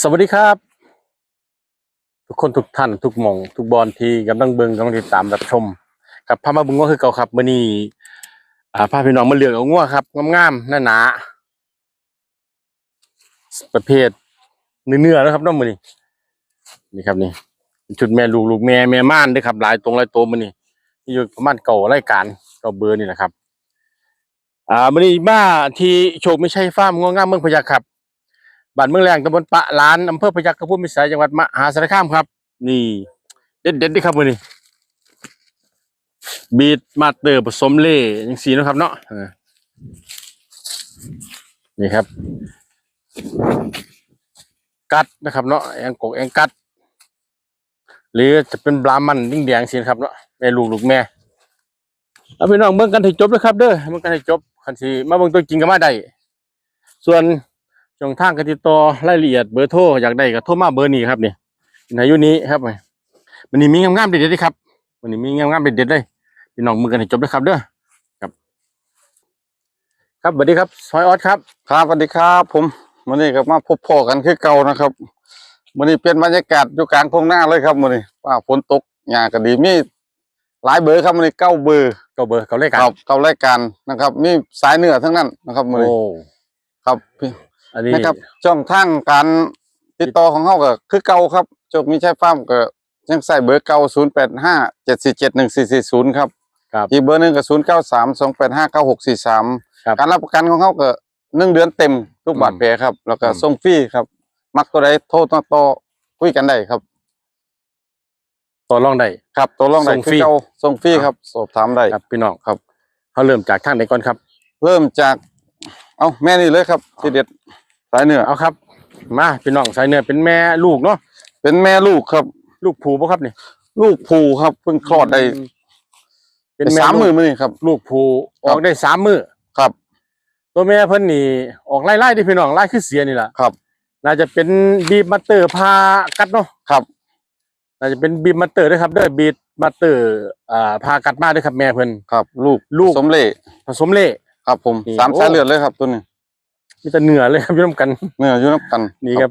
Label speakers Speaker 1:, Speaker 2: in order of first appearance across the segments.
Speaker 1: สวัสดีครับ ทุกคนทุกท่านทุกมอง ทุกบอลที่กำลังเบิ่งกำลังติดตามรับชมครับพามาบุงว่าคือเก่าครับมื้อนี้อ่าพาพี่น้องมาเลือกเอางัวครับงามๆหนาๆประเภทเนื้อๆนะครับน้องมือนี้นี่ครับนี่ชุดแม่ลูกลูกแม่แม่ม่านด้อครับหลายตรงหลายตัวมื้อนี้มีอยู่ประมาณเก่ารายการเก่าเบอร์นี่แหละครับ อ่ามื้อนี้มาที่โชคไม่ใช่ฟ้าร์มงัวงามเมืองพยัคฆ์ครับ บ้านเมืองแรงตำบลปะลานอำเภอพยัคฆ์กระพุ้มพิสัยจังหวัดมหาสารคามครับ นี่ เด็ดเด็ดๆเด้อครับมื้อนี้บีดมาเตอร์ผสมเล่จังซี่เนะครับเนาะนี่ครับ กัดนะครับเนาะแองกกแองกัด หรือจะเป็นบรามันดิ้งแดงสินะครับเนาะแม่ลูกลูกแม่เอาพี่น้องเบิ่งกันให้จบเลยครับ เด้อเบิ่งกันให้จบคันสิมาเบิ่งตัวจริงก็มาได้ส่วน ช่องทางการติดต่อรายละเอียดเบอร์โทรอยากได้ก็โทรมาเบอร์นี้ครับนี่ในอายุนี้ครับมันนี้มีงามๆเด็ดๆเด้อครับมันนี้มีงามๆเด็ดๆเลยพี่น้องมือกันให้จบด้วยครับเด้อครับ ครับสวัสดีครับซอยออสครับ
Speaker 2: ครับสวัสดีครับ ผมวันนี้ก็มาพบพ่อกันคือเก่านะครับวันนี้เป็นบรรยากาศอยู่กลางทุ่งนาเลยครับวันนี้ว่าฝนตกหญ้าก็ดีมีหลายเบอร์ครับวันนี้เก้าเบอร์
Speaker 1: ก็เบอร์เขาเลขกัน
Speaker 2: ครับเก้ารายการนะครับ มีสายเหนือทั้งนั้นนะครับวัน
Speaker 1: โอ้
Speaker 2: นี้ครับพี่
Speaker 1: อันนี้
Speaker 2: นะครับช่องทางการติดต่อของเขาก็คือเก่าครับโจกมีใช้ฟาร์มก็ยังใส่เบอร์เก่าศูนย์แปดห้าเจ็ดสี่เจ็ดหนึ่งสี่สี่ศูนย์ครับ
Speaker 1: ครับ
Speaker 2: อีกเบอร์หนึ่งก็ศูนย์เก้าสามสองแปดห้าเก้าหกสี่สาม
Speaker 1: ครับ
Speaker 2: การรับประกันของเขาก็หนึ่งเดือนเต็มทุก
Speaker 1: อืม
Speaker 2: บาทแผลครับ แล้วก็
Speaker 1: อืม
Speaker 2: ส่งฟรีครับ มักตัวใดโทรต่อต่อคุยกันได้ครับ
Speaker 1: ต่อรองได้
Speaker 2: ครับตัวรองได้
Speaker 1: ส่งฟ
Speaker 2: คื
Speaker 1: รี
Speaker 2: อเก่าส่งฟรี
Speaker 1: ครับ
Speaker 2: ครับสอบถามได้
Speaker 1: ครับพี่น้อง
Speaker 2: ครับ
Speaker 1: เขาเริ่มจากทางไหนก่อนครับ
Speaker 2: เริ่มจาก เอาแม่นี่เลยครับทีเด็ด สายเหนือ
Speaker 1: เอาครับ มาพี่น้องสายเนื้อเป็นแม่ลูกเนาะ
Speaker 2: เป็นแม่ลูกครับ
Speaker 1: ลูกผูป่ะครับนี่
Speaker 2: ลูกผูครับเพิ่งคลอดได้
Speaker 1: เป็นแม่
Speaker 2: สามหมื่น
Speaker 1: ลูก
Speaker 2: มานี่ครับ
Speaker 1: ลูกผูอ
Speaker 2: ครับ
Speaker 1: อกได้สามมือ
Speaker 2: ครับ
Speaker 1: ตัวแม่เพิ่นนี่ออกไล่ๆที่พี่น้องไล่คือเสียนี่แหละ
Speaker 2: ครับ
Speaker 1: น่าจะเป็นบีบมัตเตอร์พากัดเนาะ
Speaker 2: ครับ
Speaker 1: น่าจะเป็นบีบมัตเตอร์ด้วยครับเด้อบีบมัตเตอร์อ่าพากัดมาด้วยครับแม่เพิ่น
Speaker 2: ครับ ลูก
Speaker 1: ลูก
Speaker 2: สมเล่
Speaker 1: ผสมเล่
Speaker 2: ครับ ผม
Speaker 1: นี่
Speaker 2: สาม
Speaker 1: โอ้
Speaker 2: สายเลือดเลยครับตัวนี้
Speaker 1: มีแต่เนื้อเลยครับอยู่นํกัน
Speaker 2: เนื้ออยู่น้ำกัน
Speaker 1: นี่ครับ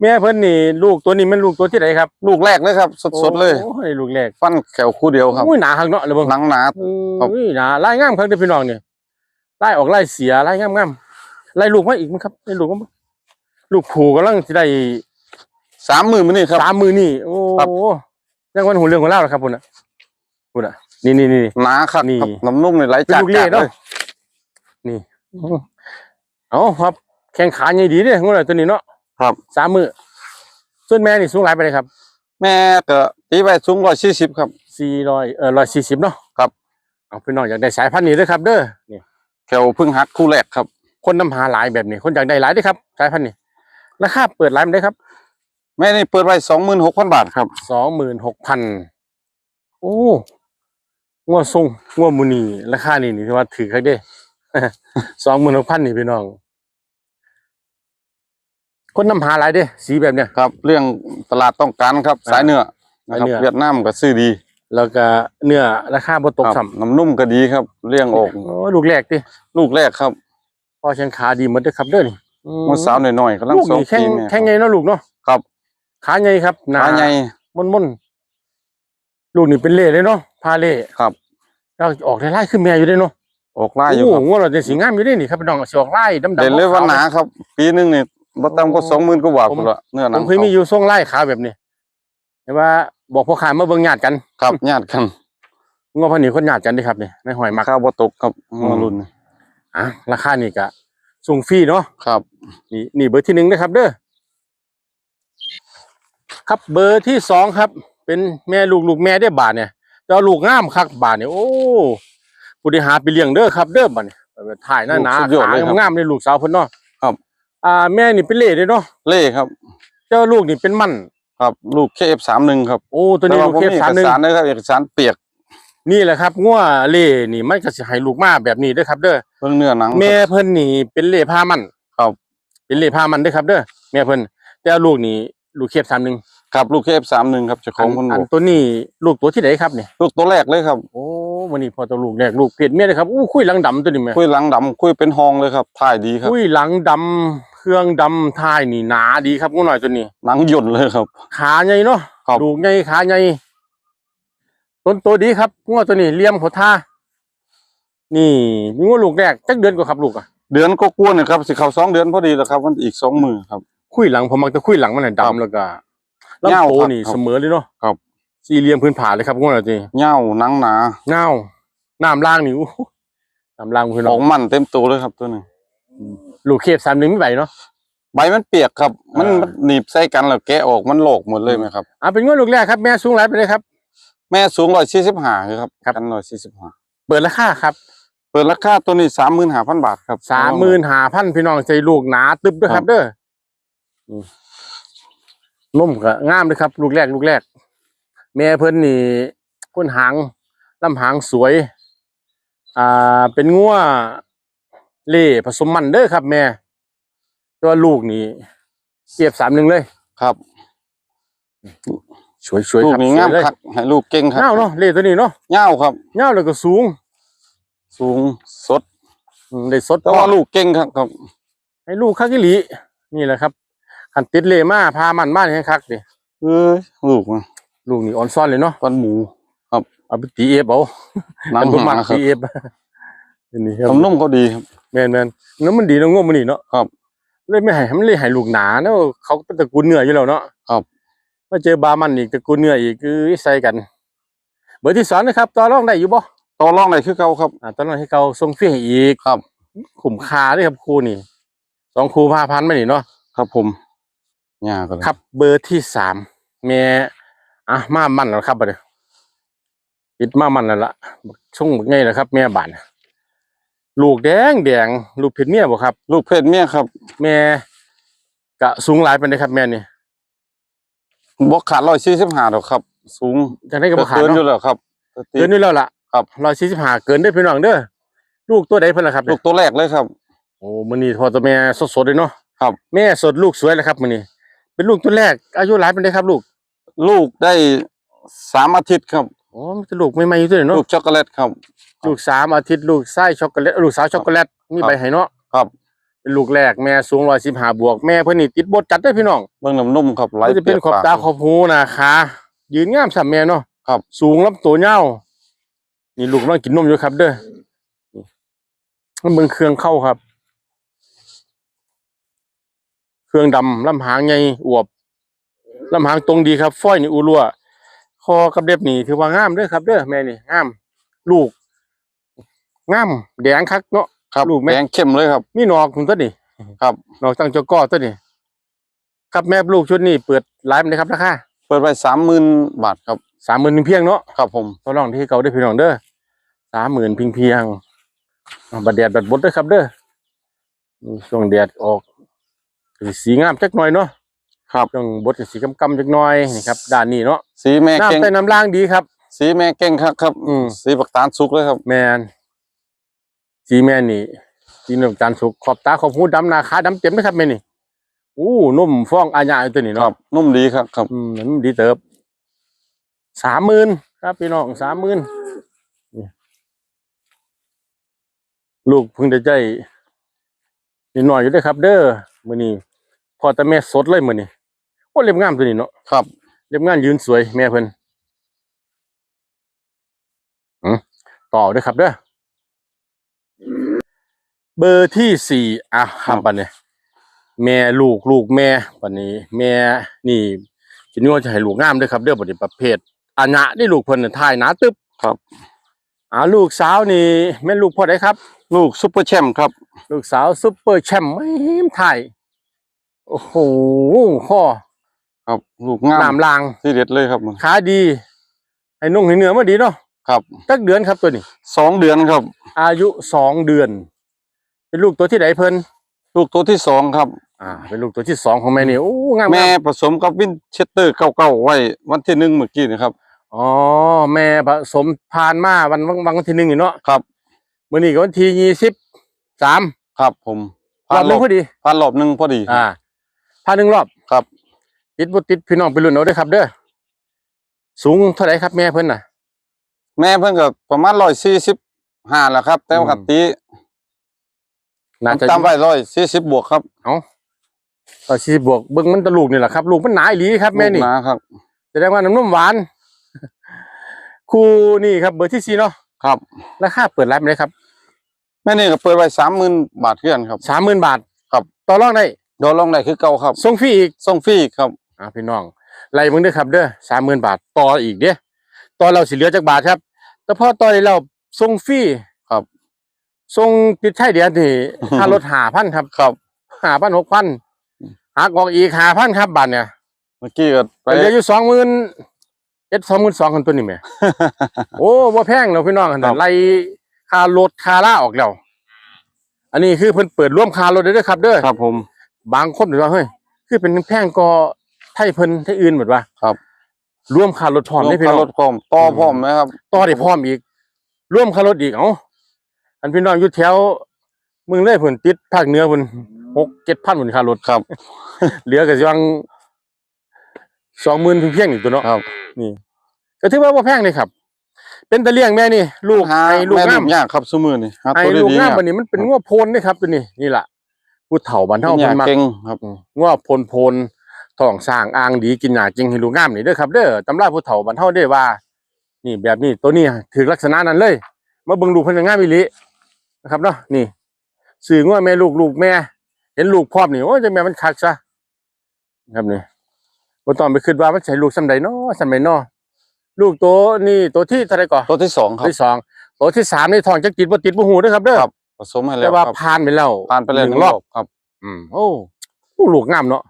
Speaker 1: แม่เพิ่นนี่ลูกตัวนี้มันลูกตัวที่ไหนครับ
Speaker 2: ลูกแรกเลยครับ สดๆเลย
Speaker 1: โอ้ยลูกแรก
Speaker 2: ฟันแขวคู่เดียวครับ
Speaker 1: อุ้ยหนาข้างเนาะเลยเบิ่ง
Speaker 2: หนังหนา ครับ
Speaker 1: อุ้ยหนาลายงามครับเด้อพี่น้องเนี่ยลายออกลายเสียลายงามๆลายลูกมาอีกมั้งครับลายลูกมาลูกผูกำลังสิได้
Speaker 2: สามหมื่นมานี่ครับ
Speaker 1: สามมือนี่โอ้
Speaker 2: ครับ
Speaker 1: ยังวันหูเรื่องหัวเล่าแล้วครับคุณอะคุณอะนี่นี่นี่
Speaker 2: หนาครับ
Speaker 1: นี่
Speaker 2: ครับน้ำนุ่มนี่ไหล
Speaker 1: เป็น
Speaker 2: จาก
Speaker 1: ลูกเล่
Speaker 2: จาก
Speaker 1: เนาะ
Speaker 2: เลย
Speaker 1: นี่ เอาครับ แข่งขาใหญ่ดีเนี่ยงูอะไรตัวนี้เนาะ
Speaker 2: ครับ
Speaker 1: สามมือส่วนแม่นี่สูงหลายไปเลยครับ
Speaker 2: แม่ก็ตีไปสูงร้อยสี่สิบครับ
Speaker 1: สี่ร้อยเออร้อยสี่สิบเนาะ
Speaker 2: ครับ
Speaker 1: เอาพี่น้องอยากได้สายพันธุ์นี้ด้วยครับเด้อนี่
Speaker 2: แขวเพึ่งหักคู่แรกครับ
Speaker 1: คนนำหาหลายแบบนี้คนอยากได้หลายเด้วยครับ สายพันธุ์นี้ราคาเปิดหลายมันได้ครับ
Speaker 2: แม่นี่เปิดไว้สองหมื่นหกพันบาทครับ
Speaker 1: สองหมื่นหกพันโอ้งัวทรงงัวมูนีราคานี่นี่ถือว่าถือครับเด้ สองหมื่นหกพันนี่พี่น้อง คนนำหาหลายเด้สีแบบเนี้ย
Speaker 2: ครับ เรื่องตลาดต้องการครับ
Speaker 1: อ่า
Speaker 2: สายเนื้อนะครั
Speaker 1: สายเนื้
Speaker 2: บ
Speaker 1: อ
Speaker 2: เวียดนามก็ซื้อดี
Speaker 1: แล้วก็เนื้อราคาบ่ตก
Speaker 2: ครับ
Speaker 1: ซ้ำ
Speaker 2: น้ำนุ่มก็ดีครับ เลี้ยงออก
Speaker 1: โอ้ลูกแรกดิ
Speaker 2: ลูกแรกครับ
Speaker 1: พ่อเชียงขาดีหมดเด้อครับเด้อนี่อื
Speaker 2: มันสาวหน่อยๆกำลัง
Speaker 1: ลูก
Speaker 2: สอง
Speaker 1: นี่แข็ง
Speaker 2: ปีแม่
Speaker 1: แข็งใหญ่เนาะลูกเนาะ
Speaker 2: ครับ
Speaker 1: ขาใหญ่ครับหนา
Speaker 2: ขาใหญ่
Speaker 1: ม่นม่นๆลูกนี่เป็นเล่เลยเนาะพาเล่
Speaker 2: ครับ
Speaker 1: แล้วออกไล่ๆขึ้นแม่อยู่เด้เนาะ
Speaker 2: ออกไล่อยู่ครับ
Speaker 1: โงัวเราจะสีงามอยู่เด้นี่ครับพี่น้องสิออกไล่ดำๆ
Speaker 2: เด่นเลยว่าหนา
Speaker 1: ข
Speaker 2: ครับ ปีหนึงนี่บ่ต่ำก็สองหมื่นกว่าบาท
Speaker 1: ผม
Speaker 2: พุ่นละเนื้อห
Speaker 1: ๆผ
Speaker 2: นัง
Speaker 1: มเคยมีอยู่ทรงไล่ขาแบบนี้แต่ว่าบอกพ่อขายมาเบิ่งญาติกัน
Speaker 2: ครับญาติกัน
Speaker 1: งัวพันนี้คนญาติกันเด้ครับนี่ในหอยมัก
Speaker 2: ข้าวบ่ตกครับ
Speaker 1: อืม
Speaker 2: งอรุ่นนี่
Speaker 1: อะราคานี่ก็ส่งฟรีเนาะ
Speaker 2: ครับ
Speaker 1: นี่นี่เบอร์ที่หนึ่งนะครับเด้อครับเบอร์ที่สองครับ เป็นแม่ลูกลูกแม่ได้อบาทเนี่ยแต่ว่าลูกงามคักบาทเนี่ยโอ้ ผู้ที่หาไปเลี้ยงเด้อครับเด้อบาทเนี่ยไปถ่ายหน้าหนา
Speaker 2: สุดยอด
Speaker 1: ขา
Speaker 2: เลยครับ
Speaker 1: งามๆในลูกสาวเพิ่นเนาะ
Speaker 2: ครับ
Speaker 1: อ่าแม่นี่เป็นเล่เด้เนาะ
Speaker 2: เล่ครับ
Speaker 1: เจ้าลูกนี่เป็นมั่น
Speaker 2: ครับลูก KF31 ครับ
Speaker 1: โอ้ตัวนี้
Speaker 2: แา
Speaker 1: ลูกเทพ
Speaker 2: ผม
Speaker 1: สามห
Speaker 2: เอ
Speaker 1: นึ่
Speaker 2: ก
Speaker 1: ง
Speaker 2: สารนะครับเอกสารเปียก
Speaker 1: นี่แหละครับงัวเล่นี่มันก็สิให้ลูกมาแบบนี้เด้อครับ เด้อ
Speaker 2: เพิ่งเนื้อหนัง
Speaker 1: แม่เพิ่นนี่เป็นเล่ผ้ามัน
Speaker 2: ครับ
Speaker 1: เป็นเล่ผ้ามันเด้อครับ เด้อแม่เพิ่นแต่ว่าลูกนี่ลูกเทพสามหนึ่ง
Speaker 2: ครับลูก KF31 ครับเจ้าของคน
Speaker 1: อั
Speaker 2: บ
Speaker 1: น
Speaker 2: อก
Speaker 1: ตัวนี้ลูกตัวที่ไหนครับเนี่ย
Speaker 2: ลูกตัวแรกเลยครับ
Speaker 1: โอ้ วันนี้พอตัวลูกแรกลูกเพจเมียเลยครับอู้คุยหลังดำตัวนี้แม่
Speaker 2: คุยหลังดำคุยเป็นห้องเลยครับถ่ายดีครับ
Speaker 1: คุยหลังดำเครื่องดำท้ายนี่หนาดีครับงูหน่อยตัวนี้
Speaker 2: หนังหย่นเลยครับ
Speaker 1: ขาใหญ่เนาะ
Speaker 2: ครับ
Speaker 1: ดูกใหญ่ขาใหญ่ต้นตัวดีครับงูตัวนี้เลี่ยมเขาท่านี่งูลูกแรกจักเดือนกว่าครับลูกอะ
Speaker 2: เดือนก็กวนนะครับสิเข้าสองเดือนพอดีแล้วครับมันอีกสองมือครับ
Speaker 1: คุยหลังผมมักจะคุยหลังมันน่ะ
Speaker 2: ครับ
Speaker 1: ดำแล้วก็
Speaker 2: เงา
Speaker 1: ลำโต
Speaker 2: ครับ
Speaker 1: นี่
Speaker 2: ครับ
Speaker 1: เสมอเลยเนาะ
Speaker 2: ครับ
Speaker 1: สี่เหลี่ยมพื้นผาเลยครับงูหน่อยตัวนี้
Speaker 2: เหย้าหนังหนา
Speaker 1: เงาน้ำล่างนี่อู้หูน้ำล่างคือ
Speaker 2: อ
Speaker 1: น้
Speaker 2: อ
Speaker 1: อกง
Speaker 2: มันเต็มตัวเลยครับตัวนี้
Speaker 1: ลูกเคฟสามหนึ่งไม่ไหวเนาะ
Speaker 2: ใบมันเปียกครับ มัน
Speaker 1: อ่ามั
Speaker 2: มั นหนีบใส่กันแล้วแกะออกมันโหลกหมดเลยไหมครับ
Speaker 1: อ่าเป็นงูลูกแรกครับแม่สูงหลายไปเลยครับ
Speaker 2: แม่สูงร้อยสี่สิบห้าครับ
Speaker 1: ครับ
Speaker 2: กันร้อยสี่สิบห้า
Speaker 1: เปิดราคาครับ
Speaker 2: เปิดราคาตัวนี้สามหมื่นห้าพันบาทครับ
Speaker 1: สามหมื่นหาพันพี่น้องใจลูกหนาตึบด้วยครับเด้ออืมนุ่มก็งามเลยครับ ลูกแรกลูกแรก แม่เพิ่นนี่พ้นหางลำหางสวย อ่า เป็นงัวเล่ผสมมันเด้อครับ แม่ตัวลูกนี่เทียบสามหนึ่งเลย
Speaker 2: ครับ
Speaker 1: สวยสวย
Speaker 2: ลู
Speaker 1: ค
Speaker 2: ก
Speaker 1: รับ
Speaker 2: นี่
Speaker 1: สว
Speaker 2: งายม
Speaker 1: เลย
Speaker 2: คักให้ลูกเก่งครับ
Speaker 1: เงาเนาะเล่ตัวนี้เนาะ
Speaker 2: เงาครับ
Speaker 1: เงาแล้วก็สูง
Speaker 2: สูงสด
Speaker 1: อืมได้สด
Speaker 2: แต่ว่าลูกเก่งครับครับ
Speaker 1: ให้ลูกคักอีหลีนี่แหละครับขันติดเลมาพามันบ้านให้คักดิ
Speaker 2: เอ้ยลูกมัน
Speaker 1: ลูกนี่อ่อนซ่อนเลยเนาะ
Speaker 2: ปันหมู
Speaker 1: เอาไปตีเอฟเอา
Speaker 2: หนัง
Speaker 1: อันบ่มัก
Speaker 2: หนาครับ
Speaker 1: ตีเอฟนี่ครับ
Speaker 2: ทำนุ่มเขาดีครับ
Speaker 1: แม่นแม่นน้ำมันดีเน้องงมมันนี่เนาะ
Speaker 2: ครับ
Speaker 1: เลยไม่ให้มันเลยให้ลูกหนาเนาะเขาเป็นตระกูลเนื้ออยู่แล้วเนาะ
Speaker 2: ครับ
Speaker 1: มาเจอบามันอีกตระกูลเนื้ออีกคือใส่กัน เบอร์ที่สองนะครับต่อรองได้อยู่บ่
Speaker 2: ต่อรองได้คือเก่าครับ
Speaker 1: อ่าต่อรองให้เขาส่งฟรีให้อีก
Speaker 2: ครับ
Speaker 1: คุ้มค่าเด้วยครับครูนี่สองครูพาพันมานี่เนาะ
Speaker 2: ครับผมหญ้าก็เลย
Speaker 1: ครับ เบอร์ที่สามแม่ อะมามันแล้วครับบัดนี้ปิดมามันแล้วล่ะช่วงไงล่ะครับ แม่บ้านลูกแดงแดงลูกเพชรเมียบ่ครับ
Speaker 2: ลูกเพศเมียครับ
Speaker 1: แม่กะสูงหลายปานใดครับแม่นี่
Speaker 2: บกขาดร้อยสี่สิบห้าดอกครับ สูง
Speaker 1: จังได้ก็บ่ขาด
Speaker 2: เกินอยู่
Speaker 1: เนาะ
Speaker 2: แล้วครับ
Speaker 1: เกินอยู่แล้วล่ะ
Speaker 2: ครับ
Speaker 1: 145เกินได้อพี่น้องเด้อลูกตัวใดเพิ่นล่ะครับ
Speaker 2: ลูกตัวแรกเลยครับ
Speaker 1: โอ้มื้อนี้พอตัวแม่สดๆเลยเนาะ
Speaker 2: ครับ
Speaker 1: แม่สดลูกสวยเลยครับมื้อนี้เป็นลูกตัวแรกอายุหลายปานใดครับ ลูก
Speaker 2: ลูกได้สามอาทิตย์ครับ
Speaker 1: อ๋อมันจะลูกใหม่ๆอยู่ตัวนี้เนาะ
Speaker 2: ลูกช็อกโกแลตครับ
Speaker 1: ลูกสามอาทิตย์ลูกไส้ช็อกโกแลตลูกสาวช็อกโกแลตมี
Speaker 2: ครับ
Speaker 1: ใบให้เนาะ
Speaker 2: ครับ
Speaker 1: เป็นลูกแรกแม่สูงร้อยสิบห้าบวกแม่เพิ่นนี่ติดบทจัดได้อพี่น้อง
Speaker 2: เบิ่งน้ำนุ่มครับไหล
Speaker 1: ก็จะเป็นขอบตาขอบหูนะขายืนงามสัมแม่เนาะ
Speaker 2: ครับ
Speaker 1: สูงลำตัวเงาวนี่ลูกน้องกินนมอยู่ครับ เด้อนี่มันเบิ่งเครื่องเข้าครับ เครื่องดำลำหางใหญ่อวบ ลำหางตรงดีครับฝ้อยนี่อูรัวคอกับเด็บนี่ถือว่างามเด้อครับเด้อแม่นี่งาม ลูกงามแดงคักเนาะ
Speaker 2: ครับ
Speaker 1: ลูกแม่
Speaker 2: แดงเข้มเลยครับ
Speaker 1: มีหนอกคุณตัวนี่
Speaker 2: ครับ
Speaker 1: หนอกตั้งเจ้าก้อตัวนี่ครับแม่ลูกชุดนี้เปิดไลฟ์เลยครับราคา
Speaker 2: เปิดไปสามหมื่นบาทครับ
Speaker 1: สามหมื่นเพียงเนาะ
Speaker 2: ครับผม
Speaker 1: ตัวรองที่เก่าได้อพี่น้องเด้อสามหมื่นเพียงเพียงอ่าบัดแดดบัดบดเด้อครับเด้อนี่ช่วงแดดออกก็สิสีงามจักหน่อยเนาะ
Speaker 2: ครับ
Speaker 1: ช่วงบดก็สีกำกำๆจักหน่อยนี่ครับด้านนี้เนาะ
Speaker 2: สีแม่เก่ง
Speaker 1: น้ำใต้น้ำล่างดีครับ
Speaker 2: สีแม่เก่งครับครับ
Speaker 1: อืม
Speaker 2: สีปักตาลสุกเลยครับ
Speaker 1: แมนสีแม่นี่สีน้ำตาลสุกขอบตาขอบหูดำหนาขาดำเต็มนะครับแม่นี่อู้นุ่มฟองอาญาอยู่ตัวนี้
Speaker 2: ค
Speaker 1: เนาะ
Speaker 2: รับนุ่มดีครับครับ
Speaker 1: อืมมันดีเติบสามหมื่นครับพี่น้องสามหมื่นลูกเพิ่งจะใจนิดหน่อยอยู่เด้วยครับ เด้อมื้อนี้พอแต่แม่สดเลยมื้อนี้ โอ้เล็บงามตัวนี้เนาะ
Speaker 2: ครับ
Speaker 1: เล็บงามยืนสวยแม่เพิ่นอืมต่อเด้วยครับเด้อเบอร์ที่สี่อะครับปันนี้แม่ลูกลูกแม่ปันนี้ แม่นี่ทีนี้ว่าจะให้ลูกงามเด้วยครับเด้อบัดนี้ประเภทอัญะนี่ลูกเพิ่นน่ะทายหนาตึ๊บ
Speaker 2: ครับ
Speaker 1: อ่าลูกสาวนี่แม่นลูกพ่อใดครับ
Speaker 2: ลูกซุปเปอร์แชมป์ครับ
Speaker 1: ลูกสาวซุปเปอร์แชมป์ไม่ไทยโอ้โหข้อ
Speaker 2: ครับลูกงาม
Speaker 1: น้ำลาง
Speaker 2: ที่เด็ดเลยครับมัน
Speaker 1: ขาดีให้นุ่งให้เนื้อมาดีเนาะ
Speaker 2: ครับ
Speaker 1: ตักเดือนครับตัวนี้
Speaker 2: สองเดือนครับ
Speaker 1: อายุสองเดือน เป็นลูกตัวที่ไหนเพิ่น
Speaker 2: ลูกตัวที่สองครับ
Speaker 1: อ่า เป็นลูกตัวที่สองของแม่นี่โอ้งาม
Speaker 2: แม่
Speaker 1: งาม
Speaker 2: ผสมกับวินเชสเตอร์เก้าเก้าไว้วันที่หนึ่งเมื่อกี้นะครับ
Speaker 1: อ๋อแม่ผสมผ่านมาวันวันวันที่หนึ่งอยู่เนาะ
Speaker 2: ครับ
Speaker 1: มื้อนี้ก็วันที่ยี่สิบสาม
Speaker 2: ครับ ผม
Speaker 1: รอบหนึงพอดี
Speaker 2: ผ่านรอบหนึ่งพอดี
Speaker 1: อ่าผ่านหนึ่งรอบ
Speaker 2: ครับ
Speaker 1: ติดบ่ติดพี่น้องไปรุ่นเอาเด้วยครับ เด้อสูงเท่าไหร่ครับ แม่เพิ่นน่ะ
Speaker 2: แม่เพิ่งก็ประมาณร้อยสี่สิบห้าแหละครับ แต่ว่า
Speaker 1: อืม
Speaker 2: กตี
Speaker 1: น่าจะ
Speaker 2: ตามไว้ร้อยสี่สิบบวกครับ
Speaker 1: เอาร้อยสี่สิบบวกเบิ่งมันตะลูกนี่แหละครับ ลูกมันหนาอีหลีครับแม่นี่
Speaker 2: ลูกนะครับ
Speaker 1: แสดงว่าน้ำนมหวานครูนี่ครับ เบอร์ที่สี่เนาะ
Speaker 2: ครับ
Speaker 1: ราคาเปิดรับไหมครับ
Speaker 2: แม่นี่ก็เปิดไว้สามหมื่นบาทเพื่อนครับ
Speaker 1: สามหมื่นบาท
Speaker 2: ครับ
Speaker 1: ต่อรองได้
Speaker 2: โดนลงได้คือเก่าครับ
Speaker 1: ส่งฟรีอีก
Speaker 2: ส่งฟรีครับ
Speaker 1: อ่าพี่น้องไล่มึงเด้อครับเด้อสามหมื่นบาทต่ออีกเด้อต่อเราสิเหลือจากบาทครับ แต่พอต่อได้เราส่งฟรี
Speaker 2: ครับ
Speaker 1: ส่งติดใช้เดียวนี่ค่ารถหาพันครับ
Speaker 2: ครับ
Speaker 1: หาพันหกพันหักออกอีกหาพันครับบาทเนี่ย
Speaker 2: เมื่อกี้ก็ไป
Speaker 1: เหลืออยู่สองหมื่นเอ็ดสองหมื่นสองคนตัวนี้แหม่โอ้บ่แพงเนาะพี่น้องข
Speaker 2: ครั
Speaker 1: นาด
Speaker 2: บ
Speaker 1: ไล่ค่ารถค่าล่าออกแล้วอันนี้คือเพิ่นเปิดร่วมค่ารถได้ด้วยครับ เด้อ
Speaker 2: ครับ ผม
Speaker 1: บางคนบอกว่าเฮ้ยคือเป็นแพงก็ ไทยเพิ่นไทยอื่นหมดว่า
Speaker 2: ครับ
Speaker 1: ร่วมค่ารถพร้อมได้พี่
Speaker 2: ค่า
Speaker 1: น้อ
Speaker 2: รงถพร้อมต่อพร้อมไหมครับ
Speaker 1: ต่อได้พร้อมอีก ร่วมค่ารถอีกเอ้าอันพี่น้องอยู่แถวเมืองเลยเพิ่นติดภาคเหนือเพิ่นหกเจ็ดพันเพิ่นค่ารถ
Speaker 2: ครับ
Speaker 1: เหลือก็สิวังสองหมื่นเพียงๆอีกตัวเนาะ
Speaker 2: ครับ
Speaker 1: นี่ก็ถือว่าบ่แพงเลยครับ เป็นตะเลี่ยงแม่นี่ ลูก
Speaker 2: หา
Speaker 1: ไอ้ลูก
Speaker 2: แม่
Speaker 1: งาม
Speaker 2: ยากครับสมือนี่หา
Speaker 1: ไอ้
Speaker 2: ตัว
Speaker 1: ลูก
Speaker 2: ดีๆ
Speaker 1: งาม
Speaker 2: ยาก
Speaker 1: บัดนี้มันเป็นงัวโพนนี่ครับตัวนี้นี่ล่ะผู้เฒ่าบ้านเฮา
Speaker 2: เป็น
Speaker 1: เพิ่
Speaker 2: ยาน
Speaker 1: มัก
Speaker 2: เก่งครับ
Speaker 1: อืมงัวโพนโพน ท้องสร้างอ่างดีกินหญ้าจริงให้ลูกงามนี่เด้อครับเด้อตำราผู้เฒ่าบ้านเฮาเด้อว่า นี่แบบนี้ตัวนี้ถือลักษณะนั้นเลย มาเบิ่งลูกเพิ่นก็งามอีหลีนะครับเนาะนี่สื่องัวแม่ลูกลูกแม่ เห็นลูกพร้อมนี่โอ้ยจังแม่มันคักซะนะครับนี่บ่ต้องไปคิดว่ามันใช่ลูกซำใดเนาะซำใดเนาะลูกตัวนี่ตัวที่เท่าไหร่ก่อน
Speaker 2: ตัวที่สองครับ
Speaker 1: ที่สองตัวที่สามนี่ทองจักติดบ่ติดบ่ฮู้เด้อครับเด้อ
Speaker 2: ครับผสมให้แล้
Speaker 1: แต่
Speaker 2: ว
Speaker 1: ว่า
Speaker 2: ครับ
Speaker 1: ผ่านไปแล้ว
Speaker 2: ผ่านไปแล้ว
Speaker 1: ห
Speaker 2: ห
Speaker 1: นึ่
Speaker 2: นึ่
Speaker 1: ง
Speaker 2: ง
Speaker 1: ร
Speaker 2: ร
Speaker 1: อ
Speaker 2: อบบครับ
Speaker 1: อืมโอ้โอ้ลูกงามเนาะ
Speaker 2: ครับ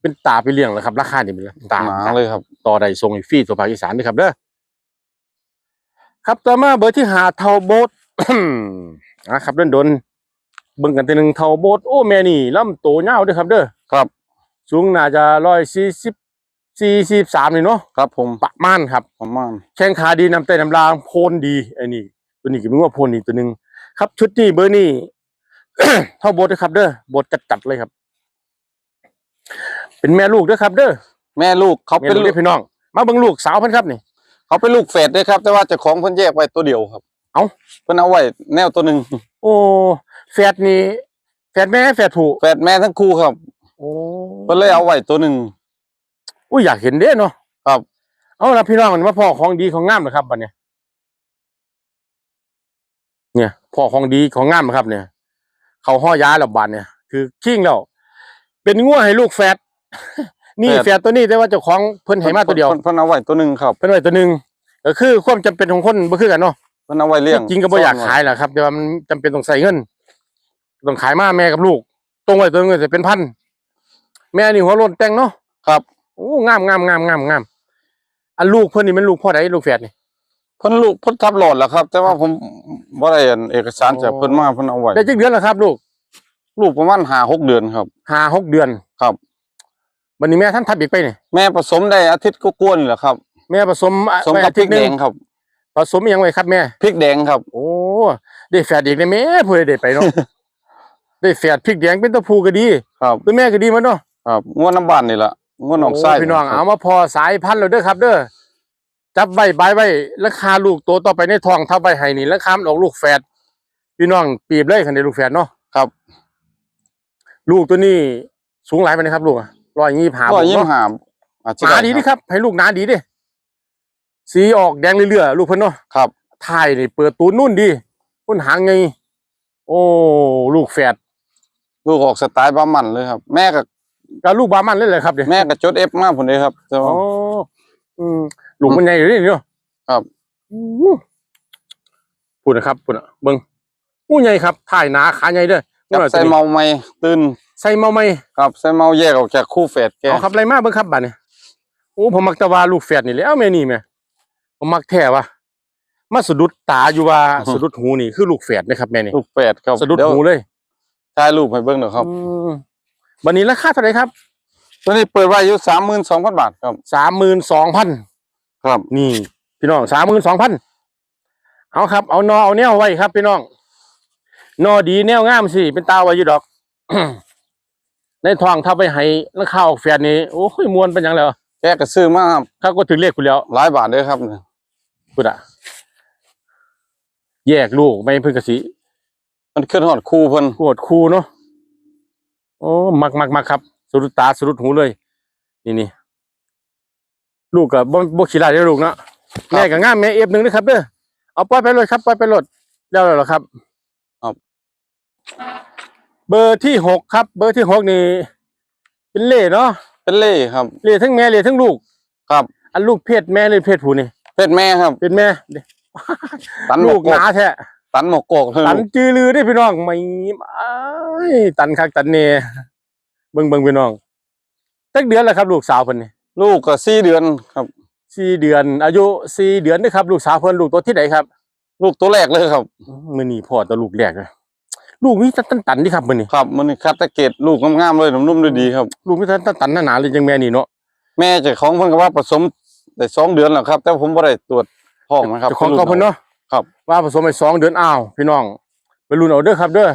Speaker 1: เป็นตาไปเลี้ยงแล้วครับ ราคานี่เป็นตา
Speaker 2: หนาเลยครับ
Speaker 1: ต่อใดทรงฟรีตัวภาคอีสานด้วยครับเด้อครับต่อมาเบอร์ที่หาเทาโบสนะครับเดินดนๆเบิ่งกันทีหนึ่งเทาโบสโอ้แม่นี่ลำโตยาวเด้วยครับ เด้อ
Speaker 2: ครับ
Speaker 1: สูงน่าจะร้อยสี่สิบสี่สิบสามนี่เนาะ
Speaker 2: ครับ ผม
Speaker 1: ประมาณครับ
Speaker 2: ประมาณ
Speaker 1: แข้งขาดีนำเตะนำรางโพนดีไอ้นี่ตัวนี้ก็เป็นว่าโพนอีกตัวหนึ่งครับ ชุดนี้เบอร์นี่เท่าโบสเด้อครับ เด้อโบสจัดๆเลยครับ เป็นแม่ลูกเด้อครับ เด้อ
Speaker 2: แม่ลูกเขา
Speaker 1: แม่
Speaker 2: เป็น
Speaker 1: ลูก
Speaker 2: ลู
Speaker 1: เด้
Speaker 2: ก
Speaker 1: อพี่น้อง มาเบิ่งลูกสาวเพิ่นครับนี่
Speaker 2: เขาเป็นลูกเฟดด้วยครับ แต่ว่าเจ้าของเพิ่นแยกไว้ตัวเดียวครับ
Speaker 1: เอ้า
Speaker 2: เพิ่นเอาไว้แนวตัวหนึ่ง
Speaker 1: โอ้แฝดนี่แฝดแม่แฝดผู้
Speaker 2: แฟดแม่ทั้งคู่ครับ
Speaker 1: โอ้
Speaker 2: เพิ่นเลยเอาไว้ตัวหนึ่ง
Speaker 1: อุ้ยอยากเห็นเด้เนาะ
Speaker 2: ครับ
Speaker 1: เอาล่ะพี่น้องมันมาพ่อของดีของงามนะครับบัดเนี้ยเนี่ยพ่อของดีของงามนะครับเนี่ย เขาห่อยาแล้วบัดเนี่ย คือคิงแล้วเป็นงัวให้ลูกแฝด นี่แฝดตัวนี้แต่ว่าเจ้าของเพิ่นให้มาตัวเดียว
Speaker 2: พิ่นเพิ่นเอาไว้ตัวหนึ่งครับ
Speaker 1: เพิ่นไว้ตัวหนึงก็คือความจำเป็นของคนบ่คือกันเนาะ
Speaker 2: เพิ่นเอาไว้เลี้ยง
Speaker 1: จริงก็บ่อยากขายแหละครับแต่ว่ามันจำเป็นต้องใส่เงินต้องขายมาแม่กับลูกตรงไว้ตัวเงินจะเป็นพันแม่นี่หัวโล้นแต่งเนาะ
Speaker 2: ครับ
Speaker 1: โอ้งามงามงามงามงามอันลูกเพิ่นนี่มันลูกพ่อใดลูกแฝดนี่
Speaker 2: เพิ่นลูกเพิ่นทับหลอดแล้วครับ แต่ว่าผมบ่ได้อันเอกสารจาก
Speaker 1: โอ้
Speaker 2: เพิ่นมาเพิ่นเอาไว้
Speaker 1: ได้จักเดือนแล้วครับ ลูก
Speaker 2: ลูกประมาณห้าหกเดือนครับ
Speaker 1: ห้าหกเดือน
Speaker 2: ครับ
Speaker 1: วันนี้แม่ท่านทับอีกไปนี่
Speaker 2: แม่ผสมได้อาทิตย์ก็กวนๆนี่แหละครับ
Speaker 1: แม่ผสม
Speaker 2: ผสม
Speaker 1: ไว้
Speaker 2: กับ
Speaker 1: อา
Speaker 2: พ
Speaker 1: ทิ
Speaker 2: ริ
Speaker 1: ต
Speaker 2: ก
Speaker 1: ย์ห
Speaker 2: แด
Speaker 1: นึง
Speaker 2: งครับ
Speaker 1: ผสมอิหยังไว้ครับแม่
Speaker 2: พริกแดงครับ
Speaker 1: โอ้ได้แฝดอีกได้แม่ผู้ใดได้ไปเนาะได้แฝดพริกแดงเป็นตัวผู้ก็ดี
Speaker 2: ครับ
Speaker 1: ตัวแม่ก็ดีมันเนาะ
Speaker 2: ครับงวดน้ำบ้านนี่แหละงวดหนองไส้
Speaker 1: โพี่น้อง
Speaker 2: ครับ
Speaker 1: เอามาพอสายพันธุ์แล้วเด้อครับ เด้อจับไว้บายไว้ราคาลูกโตต่อไปในท้องเท่าใบไห้นี่ราคามันออกลูกแฝดพี่น้องปีบเลยคันได้ลูกแฝดเนาะ
Speaker 2: ครับ
Speaker 1: ลูกตัวนี้สูงหลายไปนะครับ ลูก ร้อยยี่สิบห้า
Speaker 2: ร้อยยี่
Speaker 1: เนาะ
Speaker 2: สิบห้าอาจจะ
Speaker 1: หนาดีดิครับ ให้ลูกหนาดีดิสีออกแดงเรื่อยๆลูกเพิ่นเนาะ
Speaker 2: ครับ
Speaker 1: ถ่ายนี่เปิดตูนนุ่นดีนุ่นหางไง โอ้ลูกแฝด
Speaker 2: ลูกออกสไตล์บ้ามันเลยครับ แม่กับ
Speaker 1: กับลูกบามันเล่นเลยครับเดี๋ยว
Speaker 2: แม่กับจดเอฟมากผมเลยครับแต่
Speaker 1: อ๋
Speaker 2: ว่า
Speaker 1: ออืมลูกมันใหญ่อยู่นี่เนาะ
Speaker 2: ครับ
Speaker 1: อู้พูดนะครับพูดนะเบิ้งอู้ใหญ่ครับถ่ายหนาขาใหญ่เด้อ
Speaker 2: จับใส่เมาไม่ตื่น
Speaker 1: ใส่เมาไหม
Speaker 2: ครับใส่เมาแยกออกจากคู่เฟดแก
Speaker 1: เอาครับอะไรมาเบิ้งครับบัดเนี่ยโอ้ผมมักแตะว่าลูกแฝดนี่แหล้วแม่นี่แม่ผมมักแท้วะมาสะดุดตาอยู่ว่าสะดุดหูนี่คือลูกแฝดนะครับแม่นี่
Speaker 2: ลูกเฟดครับ
Speaker 1: สะดุด
Speaker 2: เยว
Speaker 1: หูเลย
Speaker 2: ถ่ายรูปให้เบิ่งหน่อยครับ
Speaker 1: อืมวันนี้ราคาเท่าไหร่ครับ
Speaker 2: ตัวนี้เปิดไว้อยู่สามหมื่นสองพันบาทครับ
Speaker 1: สามหมื่นสองพัน
Speaker 2: ครับ
Speaker 1: นี่ พี่น้องสามหมื่นสองพันเอาครับ เอานอเอาแนวไว้ครับ พี่น้อง นอดีแนวงามสิเป็นตาไว้อยู่ดอก ในทองถ้าไปให้แล้วข้าวออกแฟนนี่โอ้ยมวนเป็นหยังแล้ว
Speaker 2: แกก็ซื้อมา
Speaker 1: ข้าก็ถึงเรียกคุณแล้ว
Speaker 2: หลายบาทเลยครับ
Speaker 1: คุณอะแยกลูกไม่เพิ่งกะสิ
Speaker 2: มันขึ้นหอดคู่เพิ่น
Speaker 1: ปวดคูเนาะโอ้มักมักมักครับสะดุดตาสะดุดหูเลย นี่นี่ลูกกับบ่บ่ขี้ลายได้อลูกเนาะแม่กับง่ามแม่เอฟหนึ่งนะครับเด้อเอาปล่อยไปเลยครับปล่อยไปรถแล้วเหรอครับ
Speaker 2: ครับ
Speaker 1: เบอร์ที่หกครับ เบอร์ที่หกนี่เป็นเล่เนาะ
Speaker 2: เป็นเล่ครับ
Speaker 1: เล่ทั้งแม่เล่ทั้งลูก
Speaker 2: ครับ
Speaker 1: อันลูกเพศแม่เลยเพศผู้นี่
Speaker 2: เพศแม่ครับ
Speaker 1: เป็นแม่
Speaker 2: ตันหม
Speaker 1: ลู
Speaker 2: ก
Speaker 1: ก
Speaker 2: โก
Speaker 1: ห
Speaker 2: ก
Speaker 1: นาแท้
Speaker 2: ตันหมกโกกคือ
Speaker 1: ตัน
Speaker 2: ลูก
Speaker 1: จือลือได้อพี่น้องไม่อ้ายตันคักตันเนเบิ่งเบิ่งพี่น้องสักเดือนแล้วครับ ลูกสาวเพิ่นนี่
Speaker 2: ลูกก็สี่เดือนครับ
Speaker 1: สี่เดือน อายุสี่เดือนเด้อครับ ลูกสาวเพิ่นลูกตัวที่ไหนครับ
Speaker 2: ลูกตัวแรกเลยครับ
Speaker 1: มื้อนี้พ่อตัวลูกแรกเลย ลูกมีตันตันๆนี่ครับมื้อนี้
Speaker 2: ครับมันนี่คัดตะเกตลูกงามๆเลยนุ่มๆด้วยดีครับ
Speaker 1: ลูกมีตันตันๆหนาๆเลยจังแม่นี่เนาะ
Speaker 2: แม่เจ้าของเพิ่นก็ว่าผสมได้สองเดือนแล้วครับ แต่ผมบ่ได้ตรวจท้องนะครับ
Speaker 1: เจ้าของเขาเพิ่นเนาะ
Speaker 2: ครับ
Speaker 1: ว่าผสมไปสองเดือนอ้าวพี่น้องไปรุ่นเอาเด้อครับ เด้อ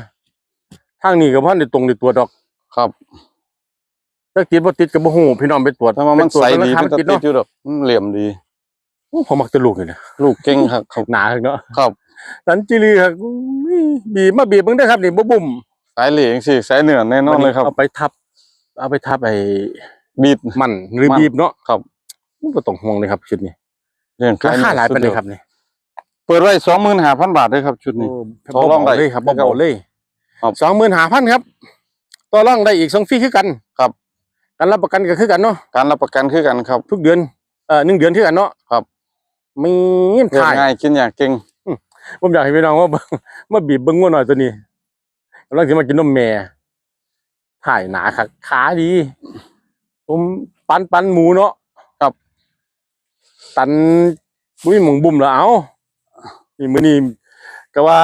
Speaker 1: ทางนี้ก็บ่ทันได้ตรงได้ตรวจดอก
Speaker 2: ครับ
Speaker 1: จักติดบ่ติดก็บ่ฮู้พี่น้องไปตรวจ
Speaker 2: ถ้าว่ามัน
Speaker 1: ไปตรวจ
Speaker 2: ใส
Speaker 1: แล้ว
Speaker 2: ดี
Speaker 1: ราคา
Speaker 2: มันก็
Speaker 1: ติด
Speaker 2: ติด
Speaker 1: เนาะ
Speaker 2: อยู่ดอกมันเหลี่ยมดี
Speaker 1: โอ้ผมมักแต่ลูกนี่นะ
Speaker 2: ลูกเก่งครับครับ
Speaker 1: หนาครับเนาะ
Speaker 2: ครับ
Speaker 1: สันจิรีครับอุ้ยบีบมาบีบเบิ่งได้อครับนี่บ่บุ่ม
Speaker 2: สายเหลี่ยงสิสายเหนือแน่นอนเลยครับ
Speaker 1: เอาไปทับ เอาไปทับไอ้
Speaker 2: บีด
Speaker 1: มันหรือ
Speaker 2: มัน
Speaker 1: บีบเนาะ
Speaker 2: ครับ
Speaker 1: มันบ่ต้องห่วงเลยครับชุดนี้
Speaker 2: เรื่อง
Speaker 1: ราคาหลายปานใด
Speaker 2: สุด
Speaker 1: ครับนี่
Speaker 2: เปิดไว้สองหมื่นห้าพันบาทเลยครับชุดนี้
Speaker 1: โอ้
Speaker 2: ต่อรองได้
Speaker 1: เบาๆเลยครับ
Speaker 2: ครับ
Speaker 1: เบาๆเลย
Speaker 2: ครับ
Speaker 1: 25,000ครับต่อรองได้อีกสองฟรีคือกัน
Speaker 2: ครับ
Speaker 1: การรับประกันก็คือกันเนาะ
Speaker 2: การรับประกันคือกันครับ
Speaker 1: ทุกเดือนเอ่อหนึ่งเดือนคือกันเนาะ
Speaker 2: ครับ
Speaker 1: มีเงี้ย
Speaker 2: เรียบ
Speaker 1: ถ่าย
Speaker 2: ง่ายกินอย่างเก่ง
Speaker 1: ผมอยากให้พี่น้องว่าเบิ่งมาบีบเบิ่งงัวหน่อยตัวนี้กำลังสิมากินนมแม่ถ่ายหนาคักขาดี ผมปันปันหมูเนาะ
Speaker 2: ครับ
Speaker 1: ตันบุ้ยหมองบุ่มแล้วเอานี่มื้อนี้ก็ว่า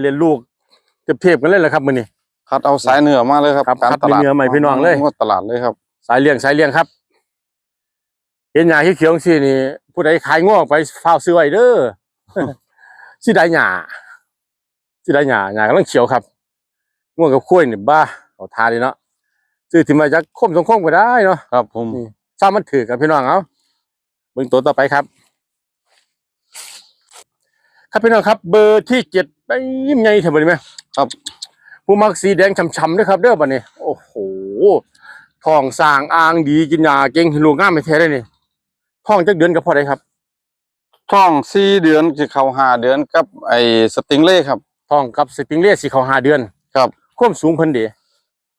Speaker 1: เรียนลูกเทียบๆกันเลยแหละครับมื้อนี้
Speaker 2: คัดเอาสายเหนือมาเลยครับ
Speaker 1: ครับ
Speaker 2: การ
Speaker 1: คัด
Speaker 2: ตลาด
Speaker 1: เนื้อใหม่พี่น้องเลย
Speaker 2: ตลาดเลยครับ
Speaker 1: สายเลี้ยงสายเลี้ยงครับ เห็นหญ้าเขียวๆจังซี่นี่ ผู้ใดขายง้อไปฟ้าวซื้อไว้เด้อ สิได้หญ้าสิได้หญ้าหญ้ากำลังเขียวครับง้อกับข้วยนี่บ้าเอาทาดีเนาะซื้อที่มาจากคมสงคมก็ได้เนาะ
Speaker 2: ครับ ผม
Speaker 1: นี่ซ้ำมันถือกับพี่น้องเอาเบิ่งตัวต่อไปครับ ครับพี่น้องครับ เบอร์ที่เจ็ดไปยิ้มใหญ่เถอะบัดนี้ไหม
Speaker 2: ครับ
Speaker 1: ผู้มักสีแดงช่ำๆด้วยครับเด้อบัดนี้โอ้โหท้องสร้างอ่างดีกินยาเก่งลูกงามไม่แท้ได้นี่ท้องจักเดือนกับพ่อได้ครับ
Speaker 2: ช่องสี่เดือนจะเข้าห้าเดือนกับไอ้สติงเล่ครับ
Speaker 1: ท้องกับสปริงเลียสีเขาหาเดือน
Speaker 2: ครับ
Speaker 1: ความสูงเพิ่นเดี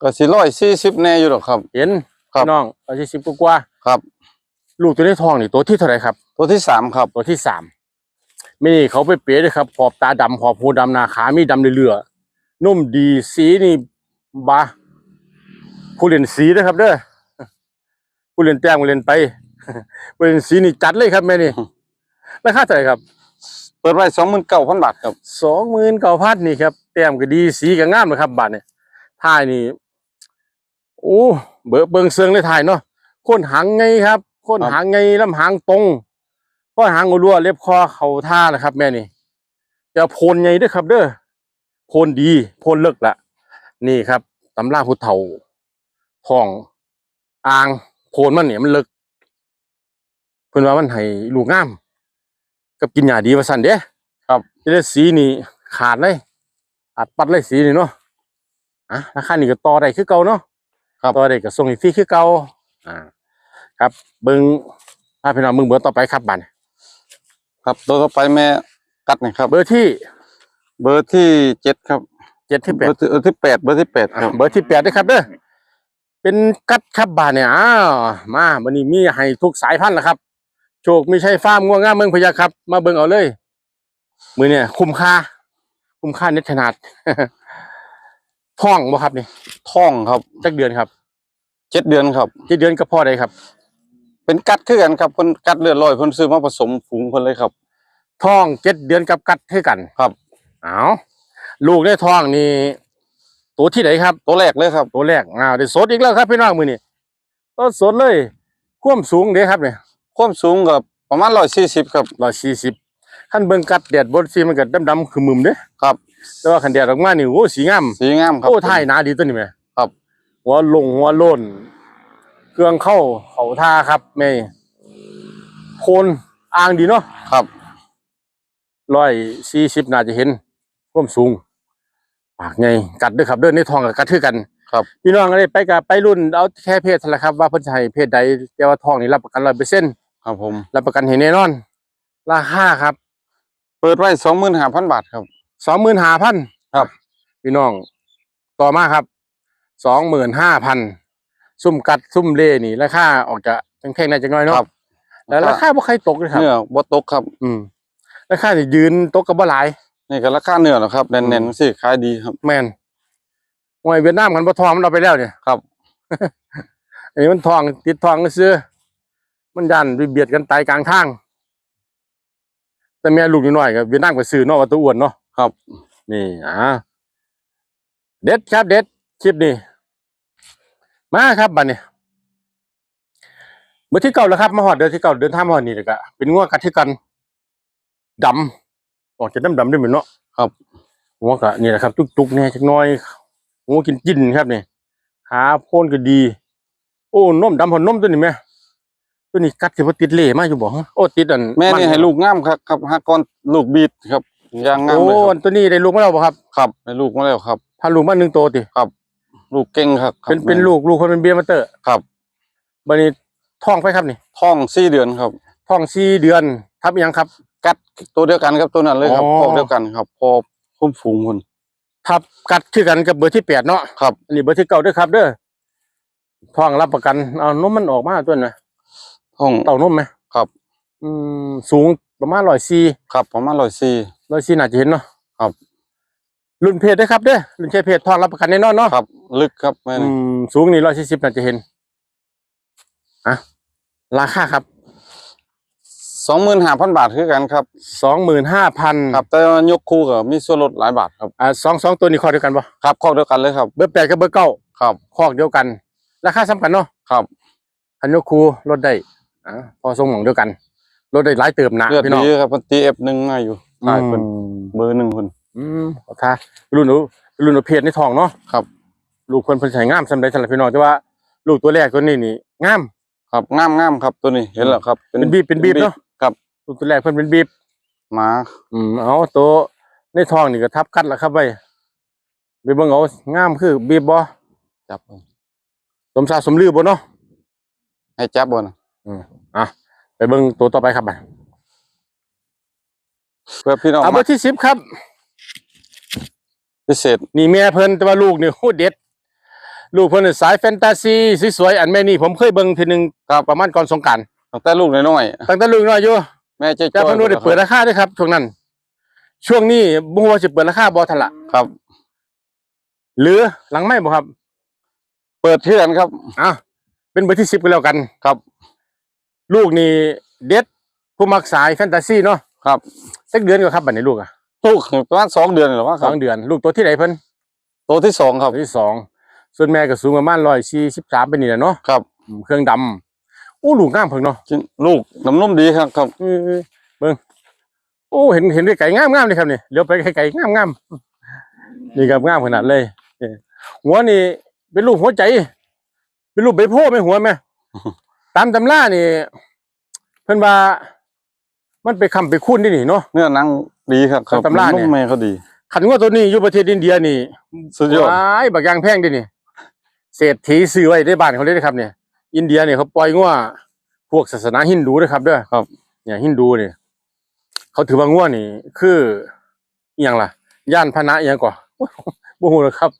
Speaker 2: ก็สี่ร้อยสี่สิบแน่อยู่หรอกครับ
Speaker 1: เห็น
Speaker 2: ครับ
Speaker 1: พี่น้องอายุสิบกว่า
Speaker 2: ครับ
Speaker 1: ๆลูกตัวนี้ท้องนี่ตัวที่เท่าไหร่ครับ
Speaker 2: ตัวที่สามครับ
Speaker 1: ตัวที่สามมีเขาไปเป๋ด้วยครับขอบตาดำขอบหูดำหนาขามีดำเรื่อยๆนุ่มดีสีนี่บาผู้เล่นสีนะครับเด้อผู้เล่นแต้มผู้เล่นไป ผู้เล่นสีนี่จัดเลยครับแม่นี่ ราคาเท่าไหร่ครับ
Speaker 2: เปิดไว้สองหมื่นเก้าพันบาทครับ
Speaker 1: สองหมื่นเก้าพันนี่ครับแต้มก็ดีสีก็งามนะครับบาทเนี่ยท้ายนี่โอ้เบิกเบิงเซิงเลยท้ายเนาะโคนหางไงครับโคน
Speaker 2: ครับ
Speaker 1: หางไงลำหางตรงก็หางรัวๆเล็บคอเข่าท่านะครับ แม่นี่แต่โพนไงด้วยครับ เด้อโพนดีโพนเลิกละนี่ครับตำราพุทธเถาทองอ่างโพนมันเนี่ยมันเลิกเพิ่นว่ามันให้ลูกงาม กับกินหญ้าดีว่าซั่นเด้
Speaker 2: ครับ
Speaker 1: จะได้สีนี่ขาดเลยขาดปัดเลยสีนี่เนาะอะราคานี่ก็ต่อได้คือเก่าเนาะ
Speaker 2: ครับ
Speaker 1: ต่อได้ก็ส่งให้ฟรีคือเก่าอ่า ครับเบิ่งพาพี่น้องเบิ่งเบอร์ต่อไปครับบัดนี้
Speaker 2: ครับตัวต่อไปแม่กัดนะครับ
Speaker 1: เบอร์ที่
Speaker 2: เบอร์ที่เจ็ดครับ
Speaker 1: เจ็ดที่แป
Speaker 2: เบอ
Speaker 1: ด
Speaker 2: ร์ที่เออที่แปดเบอร์ที่แปด
Speaker 1: อะ
Speaker 2: ครับ
Speaker 1: เบอร์ที่แปดด้วยครับเด้อเป็นกัดครับบาดเนี่ยอ้าวมาวันนี้มีให้ทุกสายพันธุ์แหละครับ โชคไม่ใช่ฟาร์มง่วงง่ามเมืองพะยาครับ มาเบิ่งเอาเลย มือเนี่ย คุ้มค่า คุ้มค่าเน็ตขนาดท่องบ่ครับนี่
Speaker 2: ท้องครับ
Speaker 1: จักเดือนครับ
Speaker 2: เจ็ดเดือนครับ
Speaker 1: เจ็ดเดือนก็พอได้ครับ
Speaker 2: เป็นกัดคือกันครับเพิ่นกัดเลือดลอยเพิ่นซื้อมาผสมฝูงเพิ่นเลยครับ
Speaker 1: ท้องเจ็ดเดือนกับกัดให้กัน
Speaker 2: ครับ
Speaker 1: เอาลูกได้ท้องนี่ตัวที่ไหนครับ
Speaker 2: ตัวแรกเลยครับ
Speaker 1: ตัวแรกอ้าวได้สดอีกแล้วครับพี่น้องมือนี่ก็สดเลย ความสูงเด้ครับเนี่ย
Speaker 2: ความสูงกับประมาณร้อยสี่สิบครับ
Speaker 1: ร้อยสี่สิบขั้นเบิ่งกัดแดดบนสีมันก็ดำๆคือมึมเด้
Speaker 2: ครับ
Speaker 1: แต่ว่าขันแดดออกมานี่โอ้สีงาม
Speaker 2: สีงามครับ
Speaker 1: โอ้ท่ายหนาดีตัวนี้แม่
Speaker 2: ครับ
Speaker 1: หัวลงหัวโลนเครื่องเข้าเขาท่าครับแม่โคนอ่างดีเนาะ
Speaker 2: ครับ
Speaker 1: ร้อยสี่สิบน่าจะเห็นความสูงปากไงกัดด้วยครับเดินในทองกับกัดคือกัน
Speaker 2: ครับ
Speaker 1: พี่น้องก็ได้ไปกับไปรุ่นเอาแค่เพศเท่านั้นแหละครับว่าเพิ่นจะให้เพศใดแต่ว่าทองนี่รับประกันร้อยเปอร์เซ็นต์
Speaker 2: ครับผม
Speaker 1: รับประกันเห็นแน่นอน ราคาครับ
Speaker 2: เปิดไว้สองหมื่นห้าพันบาทครับ
Speaker 1: สองหมื่นห้าพัน
Speaker 2: ครับ
Speaker 1: พี่น้อง ต่อมาครับ สองหมื่นห้าพันซุ่มกัดซุ่มเล่นี่ราคาออกจะแข็งๆหน่อยจังน้อยเนาะ
Speaker 2: ครับ
Speaker 1: แล้วราคาบ่ใครตกเลยครับ
Speaker 2: เนื้อบ่ตกครับ
Speaker 1: อืมราคาที่ยืนตกกับบ่หลาย
Speaker 2: นี่ก็ราคาเนื้อนะครับแน่นๆสิขายดีครับ
Speaker 1: แมนมวยเวียดนามกันบ่ทองมันเอาไปแล้วเนี่ย
Speaker 2: ครับ
Speaker 1: อันนี้มันทองติดทองก็ซื้อ มันยันไปเบียดกันตายกลางทาง แต่แม่ลูกน้อยๆก็เวียดนามก็ซื้อเนาะว่าตัวอ้วนเนาะ
Speaker 2: ครับ
Speaker 1: นี่อ่าเด็ดครับเด็ดคลิปนี้มาครับบัดนี้เมื่อที่เก่าแล้วครับมาหอดเดือนที่เก่าเดินทางมาหอดนี่เลยก็เป็นงัวกัดที่กันดำออกจะดำดำๆด้วยเหมือนเนาะ
Speaker 2: ครับ
Speaker 1: งัวกะนี่แหละครับตุกๆเนี่ยจักน้อยงัวกินจินครับนี่ขาโพนก็ดี โอ้นมดำพอนมตัวนี้ไหม ตัวนี้กัดสิบ่ติดเหล่มาอยู่บ่ฮะโอ้ติดอัน
Speaker 2: แม่นี่ให้ลูกงามครับครับห้าก้อนลูกบีดครับยางงาม
Speaker 1: โอ้
Speaker 2: เลยครับ
Speaker 1: ตัวนี้ได้ลูกมาแล้วบ่ครับ
Speaker 2: ครับให้ลูกมาแล้วครับ
Speaker 1: พาลูกมาหนึ่งตัวติ
Speaker 2: ลูกเก่งครับครับ
Speaker 1: เป็นเป็นลูกลูกคนเป็นเบียร์มาเตอร์
Speaker 2: ครับ
Speaker 1: บัดนี้ท้องไปครับนี่
Speaker 2: ท้องสี่เดือนครับ
Speaker 1: ท้องสี่เดือนทับอีหยังครับ
Speaker 2: กัดตัวเดียวกันครับตัวนั้นเลยครับ
Speaker 1: อ๋อ
Speaker 2: พอกเดียวกันครับพอคุ้มฝูงคน
Speaker 1: ทับกัดคือกันกับเบอร์ที่แปดเนาะ
Speaker 2: ครับ
Speaker 1: อันนี้เบอร์ที่เก้าด้วยครับเด้อท้องรับประกันเอานมมันออกมาตัวน่ะ
Speaker 2: ท้อง
Speaker 1: เต่านมไหม
Speaker 2: ครับ
Speaker 1: อืมสูงประมาณร้อยสี่
Speaker 2: ครับประมาณร้อยสี่
Speaker 1: ร้อยสี่น่าจะเห็นเนาะ
Speaker 2: ครับ
Speaker 1: รุ่นเพศด้วยครับเด้อรุ่นเพศท้องรับประกันแน่นอนเนาะ
Speaker 2: ครับ ลึกครับแม่
Speaker 1: อื
Speaker 2: นี่
Speaker 1: มสูงนี่ร้อยสี่สิบน่าจะเห็นอะราคาครับ
Speaker 2: สองหมื่นห้าพันบาทคือกันครับ
Speaker 1: สองหมื่นห้าพัน
Speaker 2: ครับแต่ว่ายกคู่กับมีส่วนลดหลายบาทครับ
Speaker 1: อ่าสองสองตัวนี้คอเดียวกันปะ
Speaker 2: ครับข้อเดียวกันเลยครับ
Speaker 1: เบอร์แปดกับเบอร์เก้า
Speaker 2: ครับ
Speaker 1: คอกเดียวกัน ราคาสำคัญเนาะ
Speaker 2: ครับ
Speaker 1: คันยกคูลดได้ อ่าพอทรงหมองเดียวกันลดได้หลายเติมหนะ
Speaker 2: เลือด
Speaker 1: พี่น้อง
Speaker 2: ดีครับมันตีเอฟหนึ่งมาอยู่ใช่เป็น
Speaker 1: อืม
Speaker 2: เบอร์หนึ่งคน
Speaker 1: อืมขอท้ารุ่นหนูรุ่นหนูเพจในทองเนาะ
Speaker 2: ครับ
Speaker 1: ลูกคนเพิ่นใส่งามสำหรับสำหรับพี่น้องแต่ว่า ลูกตัวแรกตัวนี้นี่งาม
Speaker 2: ครับงามงามครับตัวนี้เห็นแล้วครับ
Speaker 1: เป็นบีบเป็นบีบเนาะ
Speaker 2: ครับ
Speaker 1: ลูกตัวแรกเพิ่นเป็นบีบ
Speaker 2: หมา
Speaker 1: อืมเอาตัวในทองนี่ก็ทับกัดแล้วครับไว้ไปเบิ่งเอางามคือบีบบ่
Speaker 2: จับ
Speaker 1: สมชาสมลือบ่เนาะ
Speaker 2: ให้จับบน
Speaker 1: อะไปเบิ่งตัวต่อไปครับบัด
Speaker 2: เพื่อพี่น้อง
Speaker 1: เอาเบอร์ที่10ครับ
Speaker 2: พิเศษ
Speaker 1: นี่แม่เพิ่นแต่ว่าลูกนี่โคตรเด็ด ลูกเพิ่นนี่สายแฟนตาซีสวยๆอันแม่นี่ผมเคยเบิ่งทีหนึง
Speaker 2: ครับ
Speaker 1: ประมาณก่อนสงกรานต์
Speaker 2: ตั้งแต่ลูกน้อย
Speaker 1: ตั้งแต่ลูกน้อยอยู่
Speaker 2: ๆแม่เจ๊
Speaker 1: แต่เพิ่นบ่ได้เปิดราคาด้วยครับช่วงนั้น ช่วงนี้บ่ฮู้ว่าสิเปิดราคาบ่ทันละ
Speaker 2: ครับ
Speaker 1: หรือหลังไม่บ่ครับ
Speaker 2: เปิดเทือนครับ
Speaker 1: อะเป็นเบอร์ที่10ก็แล้วกัน
Speaker 2: ครับ
Speaker 1: ลูกนี่เด็ดผู้มักสายแฟนตาซีเนาะ
Speaker 2: ครับ
Speaker 1: สักเดือนก็ครับบัดนี้ลูกอะ
Speaker 2: ลูกประมาณสองเดือนหรือว่าค
Speaker 1: ส
Speaker 2: รั
Speaker 1: อบงเดือน ลูกตัวที่ไหนเพิ่น
Speaker 2: ตัวที่สองครับ
Speaker 1: ตัวที่สองส่วนแม่ก็สูงประมาณ143เป็นนี่แหละเนาะ
Speaker 2: ครับ
Speaker 1: อืมเครื่องดำอู้ลูกงามเพิ่นเนาะ
Speaker 2: กินลูกน้ำนุ่มดีครับครับ
Speaker 1: เออเบิ่งโอ้เห็นเห็นไก่งามงามเลยครับนี่เลี้ยวไปไก่งามงามนี่ครับงามขนาดเลยนี่หัวนี่เป็นรูปหัวใจ เป็นรูปใบโพธิ์ไหมหัวไหม ตามตำรานี่เพิ่นว่า มันไปคำไปคุ้นที่นี่เนาะ
Speaker 2: เนื้อหนังดีครับครับ
Speaker 1: ตำราเนี่ย
Speaker 2: นุ่มแม่เขาดี
Speaker 1: ขันงัวตัวนี้อยู่ประเทศอินเดียนี่
Speaker 2: สุดยอด
Speaker 1: ว้ายบักอยางแพงดินี่เศรษฐีซื้อไว้ได้บ้านเขาเลยนะครับ เนี่ย อินเดียเนี่ยเขาปล่อยงัวพวกศาสนาฮินดูนะครับเด้อ
Speaker 2: ครับ
Speaker 1: เนี่ยฮินดูเนี่ยเขาถือว่างัวนี่ คืออหย่างล่ะย่านพนะอหย่างก่อน บ่ฮู้หรอกครับ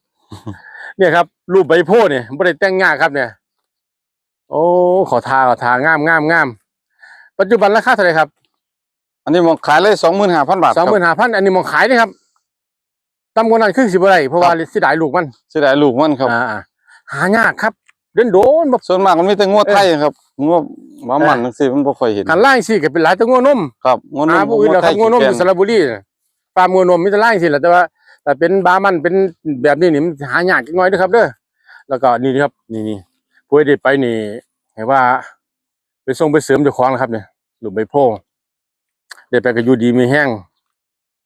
Speaker 1: เนี่ยครับ รูปใบโพธิ์เนี่ยบ่ได้แต่งงานครับเนี่ย โอ้ขอทาขอทางามงามงามปัจจุบันราคาเท่าไหร่ครับ
Speaker 2: อันนี้มองขายเลยสองหมื่นห้าพันบาท
Speaker 1: สองหมื่นห้าพันอันนี้มองขายนะครับต่ำกว่านั้นคือสิบ่ได้เพราะว่าสิได้ลูกมัน
Speaker 2: เสียดายลูกมันครับ
Speaker 1: อ่าหายากครับเดินโดนแบบ
Speaker 2: ส่วนมากมันมีแต่งวดไทยครับงวดหมามันจังซี่มันบ่ค่อยเห็น
Speaker 1: หันล่างสิก็เป็นหลายแตัวงัวนม
Speaker 2: ครับงวด
Speaker 1: หาพวกอื่นเราครับงัวนมอยู่สระบุรีน่ะฟาร์มงัวนมมีแต่ล่างสิแหละแต่ว่าแต่เป็นบามันเป็นแบบนี้นี่มันหายากจักหน้อยเด้อครับเด้อแล้วก็นี่ครับนี่นี่ ผู้ใดไปนี่เห็นว่า ไปส่งไปเสริมเจ้าของนะครับเนี่ยลูกใบโพธิ์ได้ไปก็อยู่ดีมีแห้ง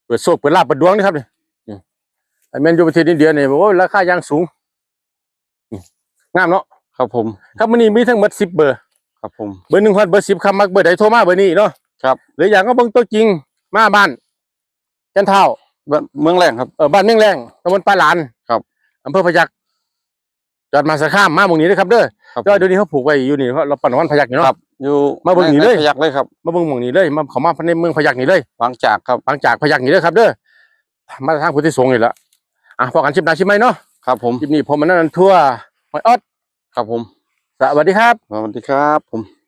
Speaker 1: เปิดโซกเปิดลาบเปิดดวงนี่ครับนี่นี่ไอ้แม่นอยู่ประเทศอินเดียนี่บอกว่าราคายางสูงนี่งามเนาะ
Speaker 2: ครับผม
Speaker 1: ครับมื้อนี้มีทั้งหมด10เบอร์
Speaker 2: ครับผม
Speaker 1: เบอร์หนึ่งฮอดเบอร์สิบคำมักเบอร์ใดโทรมาเบอร์นี้เนาะ
Speaker 2: ครับ
Speaker 1: หรืออย่างก็เบิ่งตัวจริงมาบ้านจันเท่า
Speaker 2: บ้านเมืองแรงครับ
Speaker 1: เออบ้านเมี่ยงแรงตำบลปลาหลาน
Speaker 2: ครับ
Speaker 1: อำเภอพยัคฆ์ จอดมาสะข้ามมาหมองนี้เด้อครับเด้อ
Speaker 2: ครับ
Speaker 1: ก็เดี๋ยวนี้เขาผูกไว้อยู่นี่เพราะเราปั่นวันพยักนี่
Speaker 2: ครั
Speaker 1: เนาะ
Speaker 2: บอยู่
Speaker 1: มาเบิ่งนี่
Speaker 2: ใน
Speaker 1: เลย
Speaker 2: พยักเลยครับ
Speaker 1: มาเบิ่งหมองนี้เลยมาเขามาในเมืองพยักนี่เลย
Speaker 2: วางจากครับ
Speaker 1: บางจากพยักนี่เด้อครับเด้อมาทางพุทธิสงฆ์นี่แหละอะพอกันชิมนาชิมไหมเนาะ
Speaker 2: ครับผม
Speaker 1: คลิปนี้ผมมันนั่นทั่วหอยออด
Speaker 2: ครับผม
Speaker 1: สวัสดีครับ
Speaker 2: สวัสดีครับผม